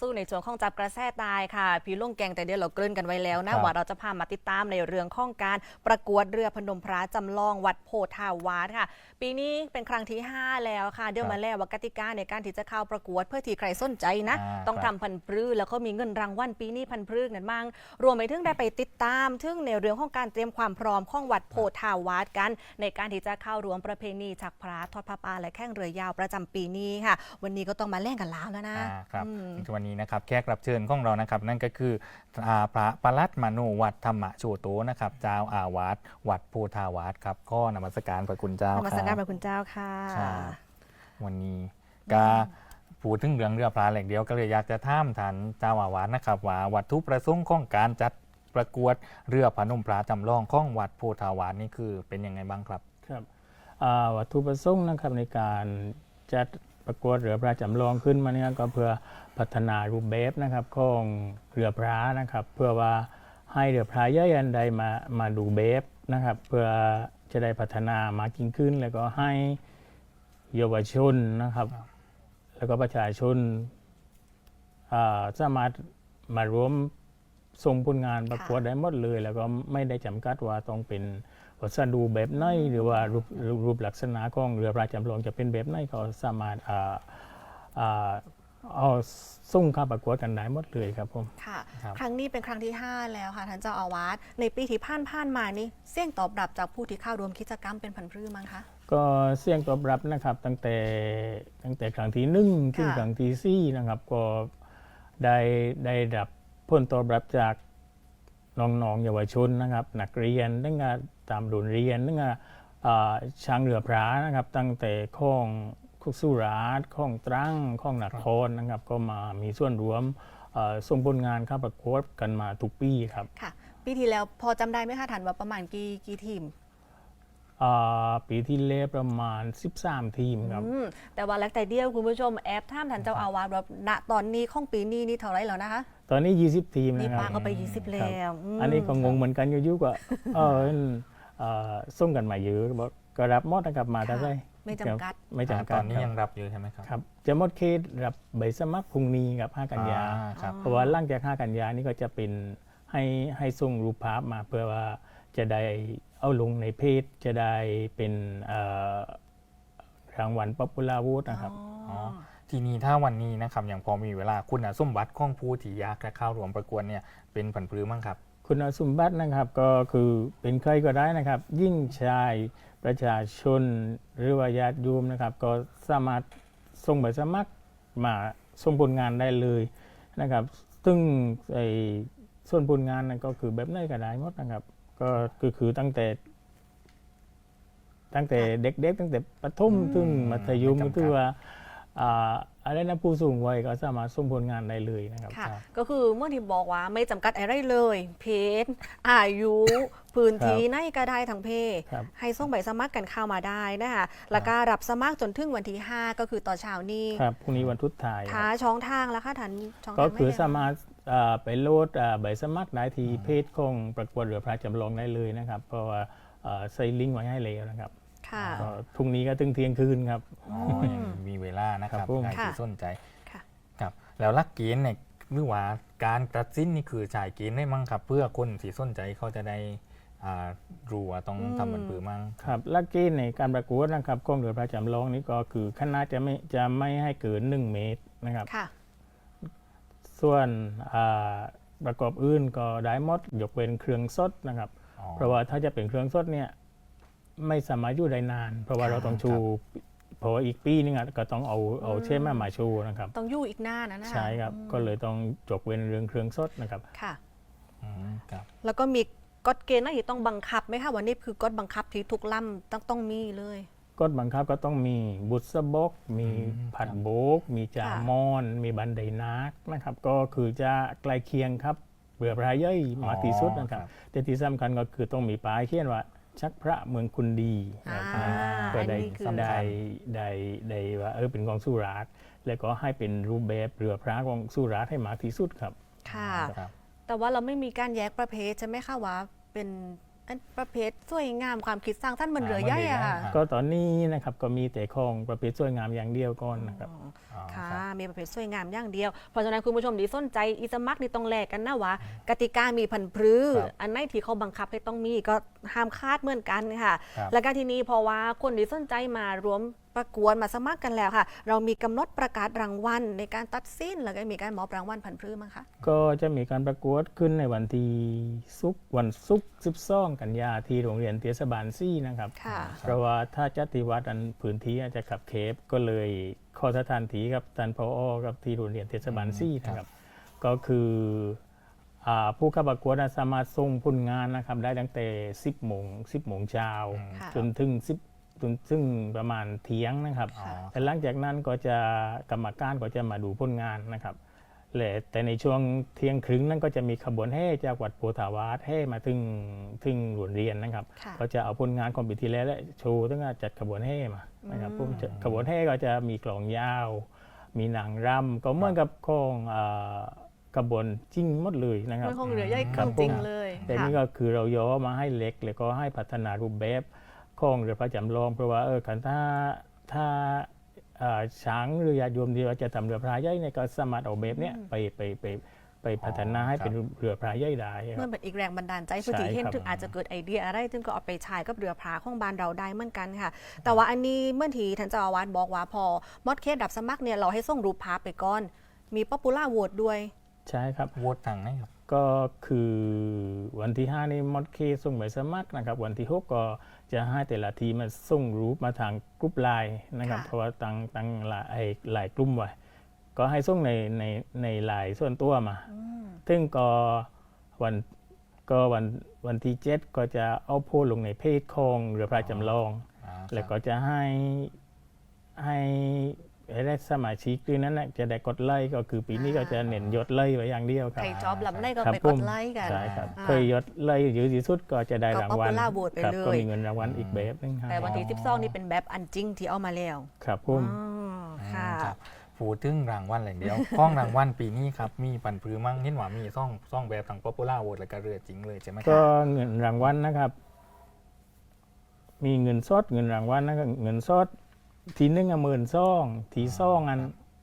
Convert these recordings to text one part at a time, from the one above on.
สู้ในช่วงของจับกระแสตายค่ะ พี่ลุงแกงแต่เดียวเราเกริ่นกันไว้แล้วนะครับว่าเราจะพามาติดตามในเรื่องของการประกวดเรือพนมพระจำลองวัดโพธาวาสค่ะ ปีนี้เป็นครั้งที่ 5 แล้วค่ะ เดี๋ยวมาแล้วว่ากติกาในการที่จะเข้าประกวดเพื่อที่ใครสนใจนะอ่าต้องครัทำบพันปรื้แล้วก็มีเงินรางวัลปีนี้พันปรื้นั่นมั่งรวมไปถึงได้ไปติดตามถึงในเรื่องของการเตรียมความพร้อมของวัดโพธาวาสกัน ในการที่จะเข้ารวมประเพณีฉักพระทอดพระป่าและแข่งเรือยาวประจำปีนี้ค่ะ วันนี้ก็ต้องมาแล่งกันแล้วแล้วนะอ่าครับอืมวันนี้นะครับแขกรับเชิญของเรานะครับ นั่นก็คืออ่าพระประหลัดมโนวัดธรรมโชโตนะครับเจ้าอาวาสวัดโพธาวาสครับข้อนมัสการพระคุณเจ้านมัสการคพรับระคุณเจ้าค่ะครับวันนี้ก็พูดถึงเรื่องเรือพระแหล่งเดียวก็เลยอยากจะท่ามทันเจ้าอาวาสนะครับว่าวัตถุประสงค์ของการจัดประกวดเรือพนมพระจำลองของวัดโพธาวาสนี่คือเป็นยังไงบ้างครับครับอ่าวัตถุประสงค์นะครับในการจัด ประกวดเรือพระจำลองขึ้นมาเนี่ยก็เพื่อพัฒนารูปแบบนะครับของเรือพระนะครับ เพื่อว่าให้เรือพระย่อยอันใดมามาดูแบบนะครับ เพื่อจะได้พัฒนามากยิ่งขึ้น แล้วก็ให้เยาวชนนะครับ แล้วก็ประชาชนอาสามารถมาร่วม ส่งผลงานประกวดได้หมดเลย แล้วก็ไม่ได้จำกัดว่าต้องเป็นวัสดุแบบไหนหรือว่ารูปรูปรูปลักษณะของเรือพระจำลองจะเป็นแบบไหนก็สามารถอ่าอ่าเอาส่งเข้าประกวดกันได้หมดเลยครับผมค่ะครับครั้งนี้เป็นครั้งที่ 5 แล้วค่ะท่านเจ้าอาวาสในปีที่ผ่านผ่านๆมานี่เสียงตอบรับจากผู้ที่เข้าร่วมกิจกรรมเป็นพันพรื้มั้งคะก็เสียงตอบรับนะครับตั้งแต่ตั้งแต่ครั้งที่หนึ่งถึงค่ะครั้งที่สี่นะครับก็ได้ได้รับ ผลตอบรับจากน้องๆเยาวชนนะครับนักเรียนตั้งแต่ตามโรงเรียนตั้งแต่อ่าช้างเรือพระนะครับ ตั้งแต่ข้องคุกสุราษฎร์ข้องตรังข้องนครนะครับ ก็มามีส่วนรวมส่งผลงานเข้าประกวดกันมาทุกปีครับ ค่ะ ปีที่แล้วพอจำได้ไหมคะท่านว่าประมาณกี่กี่ทีม ปีที่แล้วประมาณ 13 ทีมครับอืมแต่ว่าแล้วแต่เดียวคุณผู้ชมแอบท่ามท่านเจ้าอาวาสว่าณตอนนี้ของปีนี้นี่เท่าไหรแล้วนะคะ ตอนนี้ 20 ทีมนี่นะคปารับก็ไป 20 แล้วมอันนี้ก็งงเหมือนกันอยู่ๆก็เออเอ่อส่งกันมาเยอะบอกก็รับหมดนะครับมาแต่ค่ะไรไม่จำกัดไม่จำตกัอดนนี้คยัรับงรับอยู่ใช่ไหมครับครับจะหมดเขตรับใบสมัครพรุ่งนี้กับ5กันยาอ่ครับเพราะว่าหล่างจาก5กันยานี่ก็จะเป็นให้ให้ส่งรูปภาพมาเพื่อว่าจะได้ เอาลงในเพจจะได้เป็นเอ่อรางวัลป๊อปปูล่าวูดนะครับอ๋อทีนี้ถ้าวันนี้นะครับอย่างพอมีเวลาคุณสมบัติของผู้ที่อยากจะเข้ารวมประกวดเนี่ยเป็นผันปรือมั้งครับ คุณสมบัตินะครับก็คือเป็นใครก็ได้นะครับ ยิ่งชายประชาชนหรือว่าญาติโยมนะครับ ก็สามารถส่งใบสมัครมาส่งผลงานได้เลยนะครับ ซึ่งไอ้ส่วนผลงานนั่นก็คือแบบไหนก็ได้หมดนะครับ ก็คือคือตั้งแต่ ตั้งแต่เด็ก ๆ ตั้งแต่ประถมอืมถึงมัธยมไม่จำกัดคือว่าอ่าอะไรนะผู้สูงวัยก็สามารถส่งผลงานได้เลยนะครับค่ะครับก็คือเมื่อที่บอกว่าไม่จำกัดอะไรเลย เพศอายุพื้นที่ไหนก็ได้ทั้งเพศครับให้ส่งใบสมัครกันเข้ามาได้นะคะแล้วก็รับสมัครจนถึงวันที่ 5 ก็คือต่อนเช้านี้ครับพรุ่งนี้วันทุดท้ายครับท้าช่องทางแล้วค่ะท่านช่องทางก็ไหนคือเนี่ยสามารถเอ่อ ไปโหลดเอ่อใบสมัครได้ที่เพจของประกวดเรือพระจำลองได้เลยนะครับ เพราะว่าเอ่อใส่ลิงก์ไว้ให้แล้วนะครับค่ะก็พรุ่งนี้ก็ถึงเที่ยงคืนครับอ๋อยังมีเวลานะครับครับผมใครที่ค่ะสนใจค่ะครับแล้วลักเกณฑ์เนี่ยหรือว่าการตัดสินนี่คือจ่ายเกณฑ์ได้มั้งครับ เพื่อคนที่สนใจเขาจะได้อ่ารู้ว่าต้องอืมทำมันปือมั้งครับลักเกณฑ์ในการประกวดนะครับกองเรือพระจำลองนี้ก็คือคณะจะไม่จะไม่ให้เกิน 1 เมตรนะครับค่ะ ส่วนอ่าประกอบอื่นก็ได้หมดยกเว้นเครื่องสดนะครับอ๋อเพราะว่าถ้าจะเป็นเครื่องสดเนี่ยไม่สามารถอยู่ได้นาน เพราะว่าค่ะเราต้องชูเพราะว่าอีกปีนึงอะก็ต้องเอาเอาอืมเช่มามาชูนะครับ ต้องอยู่อีกหน้านะนะใช่ครับอืมก็เลยต้องจบเว้นเรื่องเครื่องสดนะครับค่ะอืมครับ แล้วก็มีกฎเกณฑ์อะไรที่ต้องบังคับไหมคะวันนี้คือกฎบังคับที่ทุกลำต้องต้องมีเลย กฎบังคับก็ต้องมีบุษบก มีอืมผัดครับโบก มีจาค่ะมอน มีบันไดนาคนะครับ ก็คือจะใกล้เคียงครับเบื่อพระย่อยมากที่สุดนะครับ แต่ที่สำคัญก็คือต้องมีป้ายเขียนว่าชักพระเมืองคุณดีอ่าก็ได้อันนี้คือได้ได้ได้ว่าเออเป็นของสุราษฎร์แล้วก็ให้เป็นรูปแบบเรือพระของสุราษฎร์ให้มากที่สุดครับ ค่ะครับแต่ว่าเราไม่มีการแยกประเภทใช่ไหมคะว่าเป็น อันประเภทสวยงามความคิดสร้างสรรค์มันเหลือใหญ่อะค่ะอ่าก็ตอนนี้นะครับก็มีแต่ของประเภทสวยงามอย่างเดียวก่อนนะครับอ๋อค่ะรับมีประเภทสวยงามอย่างเดียว เพราะฉะนั้นคุณผู้ชมที่สนใจอีสมัครนี่ต้องแลกกันนะว่ากติกามีพันพรื้ครับอันไหนที่เขาบังคับให้ต้องมีก็ห้ามคาดเหมือนกันค่ะครับแล้วก็ทีนี้เพราะว่าคนที่สนใจมารวม ประกวดมาสมัครกันแล้วค่ะ เรามีกำหนดประกาศรางวัลในการตัดสินแล้วก็มีการมอบรางวัลพันพรื้มั้งคะก็จะมีการประกวดขึ้นในวันที่ศุกร์วันศุกร์12กันยาที่โรงเรียนเทศบาลซี่นะครับค่ะเพราะว่าถ้าจัดที่วัดอันพื้นที่อาจจะขับเคฟก็เลยข้อสถานที่กับท่านพอกับที่โรงเรียนเทศบาลซี่นะครับ ก็คืออ่าผู้เข้าประกวดน่ะสามารถส่งผลงานนะครับ ได้ตั้งแต่ 10โมง10โมงเช้าค่ะจนถึง10จน ซึ่งประมาณเที่ยงนะครับอ๋อแต่หลังจากนั้นก็จะกรรมการก็จะมาดูผลงานนะครับและแต่ในช่วงเที่ยงครึ่งนั้นก็จะมีขบวนแห่จากวัดโพธาวาสแห่มาถึงถึงโรงเรียนนะครับค่ะก็จะเอาผลงานของปีที่แล้วและโชว์ตั้งแต่จัดขบวนแห่มานะครับผมจะขบวนแห่ก็จะมีกลองยาว มีหนังรำก็เหมือนกับของอ่าขบวนจริงหมดเลยนะครับมันคงเหลือใหญ่ครัเกิบนผมจริงเลย แต่ค่ะนี่ก็คือเราย่อมาให้เล็กแล้วก็ให้พัฒนารูปแบบ ของเรือพระจำลอง เพราะว่าเออคันถ้าถ้าเอ่อช้างหรือญาติโยมที่ว่าจะทำเรือพระใหญ่เนี่ยก็สามารถเอาแบบเนี้ยไปไปไปไปพัฒนาให้เป็นเรือพระใหญ่ได้คเมื่รัอบเป็นอีกแรงบันดาลใจใช่ผู้ที่เห็นครับถึงอาจจะเกิดไอเดียอะไรซึ่งก็เอาไปใช้กับเรือพระของบ้านเราได้เหมือนกันค่ะ แต่ว่าอันนี้เมื่อทีท่านเจ้าอาวาสบอกว่าพอมอดเคสดับสมัครเนี่ยเราให้ส่งรูปภาพไปก่อน มีป๊อปปูล่าโหวตด้วย ใช่ครับโหวตทางไหนครับก็คือวันที่ 5 นี่มอดเคส่งใบสมัครนะครับ วันที่ 6 ก็ จะให้แต่ละทีมมาส่งรูปมาทางกรุ๊ปไลน์นะครับ ค่ะ เพราะว่าตั้งตั้งหลายไอ้หลายกลุ่มไว้ก็ให้ส่งในในในไลน์ส่วนตัวมาซึ่งก็วันก็วันวันที่7ก็จะเอาโพสต์ลงในเพจของเรือพระจำลอง อ่าแล้วก็จะให้ให้ ให้ได้สมาชิกด้วยนั้นนะจะได้กดไลค์ก็คือปีนี้ก็จะเน้นยศไลค์ไว้อย่างเดียวคใครัรบจอบลำได้ก็ครับไปผกมดไลค์กัน ใช่ครับอ่า เคยยศไลค์เยอะที่สุดก็จะได้ก็รางวัล Popular Vote ไปครับเลย ก็มีเงินรางวัลอีกแบบหนึงครับแต่วันที่12นี่เป็นแบบอันจริงที่เอามาแล้วครับผม อ๋อค่ะครับพูดถึงรางวัลอะไรเดียว ข้องรางวัลปีนี้ครับมีปันพือมั่งเห็นว่ามีซ่องซ่องแบบทางป๊อปปูล่าโหวตแล้วก็เรือจริงเลยใช่ไหมคก็รับเงินรางวัลนะครับ มีเงินสดเงินรางวัลนะครับเงินสด ทีหนึงอะหมื่นซอง ทีซองอัน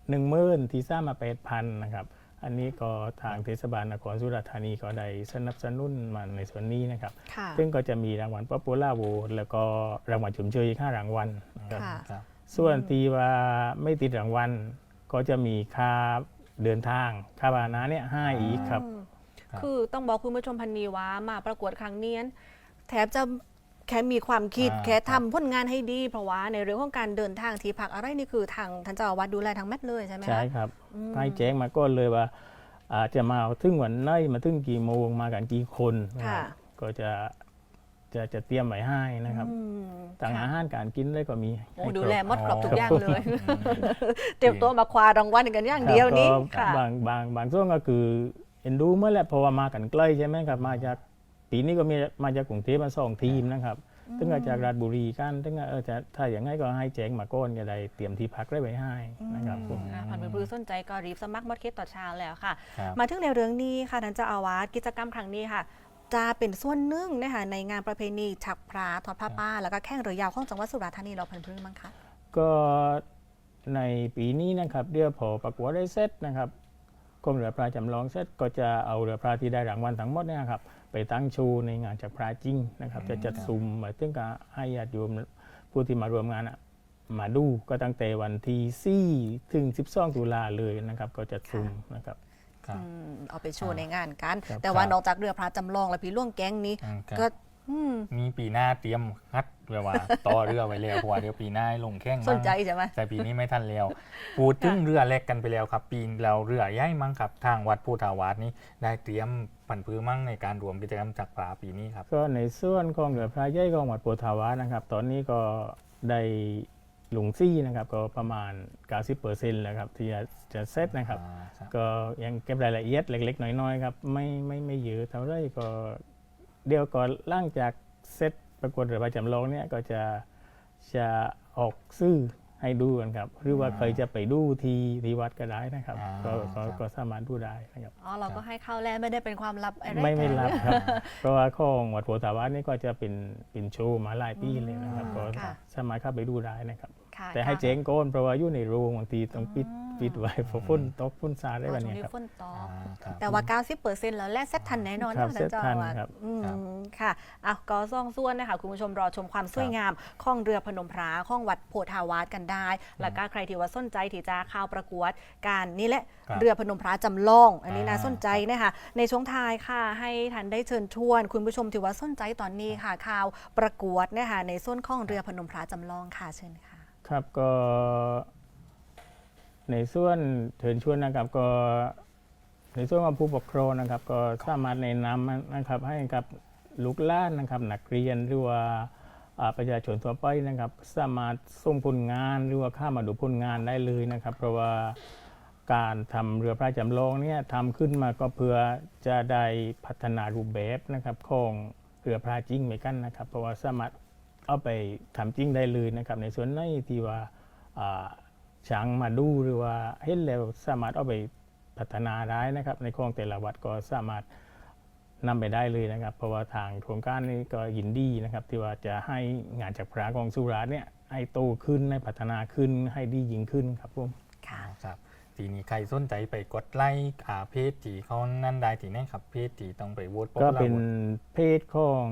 หนึ่งหมื่นทีซ่ามาแปดพันนะครับ อันนี้ก็ทางเทศบาลนครสุราษฎร์ธานีก็ได้สนับสนุนมาในส่วนนี้นะครับ ค่ะ ซึ่งก็จะมีรางวัลป๊อปปูล่าโหวตแล้วก็รางวัลชมเชยอีกห้ารางวัลนะครับค่ะ ครับ ส่วนตีว่าไม่ติดรางวัลก็จะมีค่าเดินทางค่าบานะเนี่ยให้อีกครับอืมครับ คือต้องบอกคุณผู้ชมพันนีว่ามาประกวดครั้งเนี้ยแถบจะ แค่มีความคิดอ่าแค่ทำผลงานให้ดี เพราะว่าในเรื่องของการเดินทางที่พักอะไรนี่คือทางท่านเจ้าอาวาสดูแลทางแมทเลยใช่ไหมคะ ใช่ครับอืม ให้แจ้งมาก็เลยว่าอาจจะมาถึงวันไหนมาถึงกี่โมงมากันกี่คนนะครับก็จะจะจะเตรียมไว้ให้นะครับอืมต่างค่ะอาหารการกินได้ก็มีโอ้ให้ดูครบแลหมดครบทุกอย่างเลยอืมเตรียมตัวมาคว้ารางวัลกันอย่างเดียวนี้ครับก็ค่ะ บางบางบางช่วงก็คือเอ็นดูเมื่อแหละเพราะว่ามากันใกล้ใช่ไหมครับมาจาก ปีนี้ก็มีมาจากกรุงเทพมาสองทีมนะครับซึ่งก็จากราชบุรีกันซึ่งก็เออจะถ้าอย่างไงก็ให้แจ้งมาก้อนจะได้เตรียมที่พักได้ไว้ให้นะครับผมอ่าพันธุ์พือสนใจก็รีบสมัครมอดเคสต่อเช้าแล้วค่ะครับมาถึงในเรื่องนี้ค่ะท่านเจ้าอาวาสกิจกรรมครั้งนี้ค่ะ จะเป็นส่วนหนึ่งนะคะในงานประเพณีฉักพราทอดผ้าป่าแล้วก็แข่งเรือยาวของจังหวัดสุราษฎร์ธานีเราพันธุ์พืชมั้งคะก็ในปีนี้นะครับเดี๋ยวพอประกวดได้เสร็จนะครับก รมเรือพระจำลองเสร็จก็จะเอาเรือพระที่ได้รางวัลทั้งหมดเนี่ยครับไปตั้งโชว์ในงานจากพระจริงนะครับ จะจัดซุ่มหมายถึงกับให้ญาติโยมผู้ที่มารวมงานอะมาดูก็ตั้งแต่วันที่4ถึง12ตุลาเลยนะครับ ก็จะซุ่มนะครับครับ อืมเอาไปโชว์ในงานกัน ครับแต่ว่าครับนอกจากเรือพระจำลองและพี่ล่วงแก๊งนี้ อืมครับ ก็ อืมมีปีหน้าเตรียมฮัดเรือว่า ต่อเรือไว้แล้วเพราะว่าเดี๋ยวปีหน้าให้ลงแข่งสมั้นงใจใช่ไหม แต่ปีนี้ไม่ทันแล้วพูดถึงเรือเล็กกันไปแล้วครับ ปีเราเรือใหญ่มั้งครับทางวัดพุทธาวาสนี้ได้เตรียมผันพือมั้งในการรวมกิจกรรมจักรพรรปีนี้ครับ ก็ในส่วนของเรือพระใหญ่ของวัดโพธาวาสนะครับ ตอนนี้ก็ได้หลงซี่นะครับ ก็ประมาณ 90%แล้วครับที่จะจะเซตนะครับอ่าครับก็ยังเก็บรายละเอียดเล็ก ๆ น้อยๆครับไม่ไม่ไม่เยอะเท่าไหรก็ เดี๋ยวก่อนหล่างจากเซตประกวดเรือใบจำลองเนี่ยก็จะจะออกซื้อให้ดูกันครับ หรือว่าอ่าใครจะไปดูที่ที่วัดก็ได้นะครับอ่าก็ก็ครับก็สามารถดูได้นะครับอ๋อเราก็ให้เข้าแล้วไม่ได้เป็นความลับอะไรไม่ไม่กันรับครับ เพราะว่าของวัดโพธาวาสนี่ก็จะเป็นเป็นโชว์มาหลายปีเลยนะครับอืมก็ค่ะสามารถเข้าไปดูได้นะครับ ค่ะแต่ให้ค่ะเจ๊งโกนเพราะว่าอยู่ในโรงบางทีต้องปิดอืมปิดไว้เพราะฝนตกฝนซาได้อ๋อแบบช่วงนี้นี้ครับฝนตกอ่าครับแต่ว่า 90%แล้วและเซตทันแน่นอนครับนะเซตทันเจ้าอะครับอืมครับค่ะอะก็ซ่องส่วนนะคะคุณผู้ชมรอชมความสวยงามของเรือพนมพระของวัดโพธาวาสกันได้ แล้วก็ใครที่ว่าสนใจที่จะเข้าประกวดการนี่แหละครับเรือพนมพระจำลอง อันนี้น่าอ่าสนใจนะคะในช่วงท้ายค่ะให้ท่านได้เชิญชวน คุณผู้ชมที่ว่าสนใจตอนนี้ค่ะข่าวประกวดนะคะในส่วนของเรือพนมพระจำลองค่ะเชิญค่ะ ครับก็ในส่วนเชิญชวนนะครับก็ในส่วนของผู้ปกครองนะครับ ก็สามารถแนะนำนะครับให้กับลูกหล้านนะครับนักเรียนหรือว่าอ่าประชาชนทั่วไปนะครับ สามารถส่งผลงานหรือว่าเข้ามาดูผลงานได้เลยนะครับ เพราะว่าการทำเรือพระจำลองเนี่ยทำขึ้นมาก็เพื่อจะได้พัฒนารูปแบบนะครับของเรือพระจริงเหมือนกันนะครับ เพราะว่าสามารถ เอาไปทำจริงได้เลยนะครับ ในส่วนไหนที่ว่าอ่าช้างมาดูหรือว่าเห็นแล้วสามารถเอาไปพัฒนาได้นะครับ ในคลองแต่ละวัดก็สามารถนำไปได้เลยนะครับ เพราะว่าทางโครงการนี้ก็ยินดีนะครับ ที่ว่าจะให้งานจากพระกองสุราษฎร์เนี่ยให้โตขึ้นให้พัฒนาขึ้นให้ดียิ่งขึ้นครับผมค่ะครับทีนี้ใครสนใจไปกดไลค์อ่าเพจที่เขานั่นได้ที่ไหนครับเพจที่ต้องไปโหวตก็เป็นโหวตเพจของ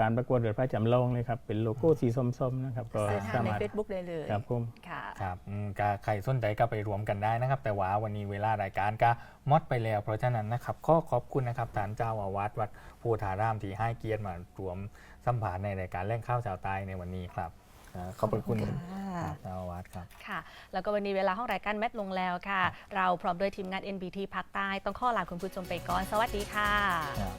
การประกวดเรือพระจำลองเลยครับเป็นโลโก้สีส้มๆนะครับก็เสิร์ชหาสาในมารถ Facebook ได้เลยครับผม ค่ะ ครับอืมก็ใครสนใจก็ไปรวมกันได้นะครับ แต่ว่าวันนี้เวลารายการก็หมดไปแล้ว เพราะฉะนั้นนะครับขอขอบคุณนะครับท่านเจ้าอาวาสวัดโพธารามที่ให้เกียรติมารวมสัมผัสในรายการแล่งข้าวชาวใต้ในวันนี้ครับอ่าขอบพระคุณค่ะครับเจ้าอาวาสครับ ค่ะ แล้วก็วันนี้เวลาห้องรายการแมทลงแล้วค่ะ เราพร้อมด้วยทีมงาน NBT ภาคใต้ ต้องข้อลาคุณผู้ชมไปก่อน สวัสดีค่ะ ครับ